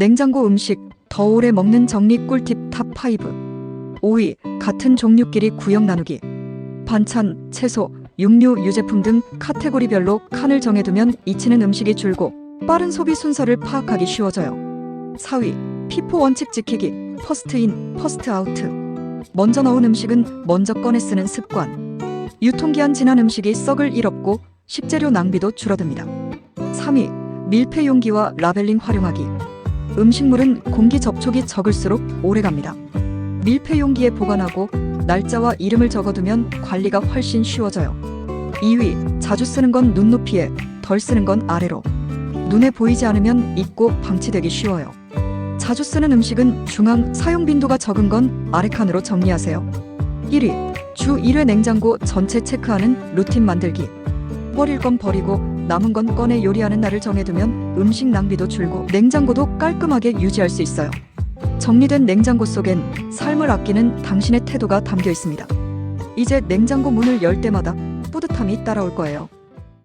냉장고 음식 더 오래 먹는 정리 꿀팁 탑5 5위 같은 종류끼리 구역 나누기. 반찬, 채소, 육류, 유제품 등 카테고리별로 칸을 정해두면 잊히는 음식이 줄고 빠른 소비 순서를 파악하기 쉬워져요. 4위 피포 원칙 지키기 퍼스트 인, 퍼스트 아우트. 먼저 넣은 음식은 먼저 꺼내 쓰는 습관. 유통기한 지난 음식이 썩을 일 없고 식재료 낭비도 줄어듭니다. 3위 밀폐 용기와 라벨링 활용하기 음식물은 공기 접촉이 적을수록 오래갑니다. 밀폐 용기에 보관하고 날짜와 이름을 적어두면 관리가 훨씬 쉬워져요. 2위 자주 쓰는 건 눈높이에 덜 쓰는 건 아래로 눈에 보이지 않으면 잊고 방치되기 쉬워요. 자주 쓰는 음식은 중앙 사용 빈도가 적은 건 아래 칸으로 정리하세요. 1위 주 1회 냉장고 전체 체크하는 루틴 만들기 버릴 건 버리고 남은 건 꺼내 요리하는 날을 정해두면 음식 낭비도 줄고 냉장고도 깔끔하게 유지할 수 있어요. 정리된 냉장고 속엔 삶을 아끼는 당신의 태도가 담겨 있습니다. 이제 냉장고 문을 열 때마다 뿌듯함이 따라올 거예요.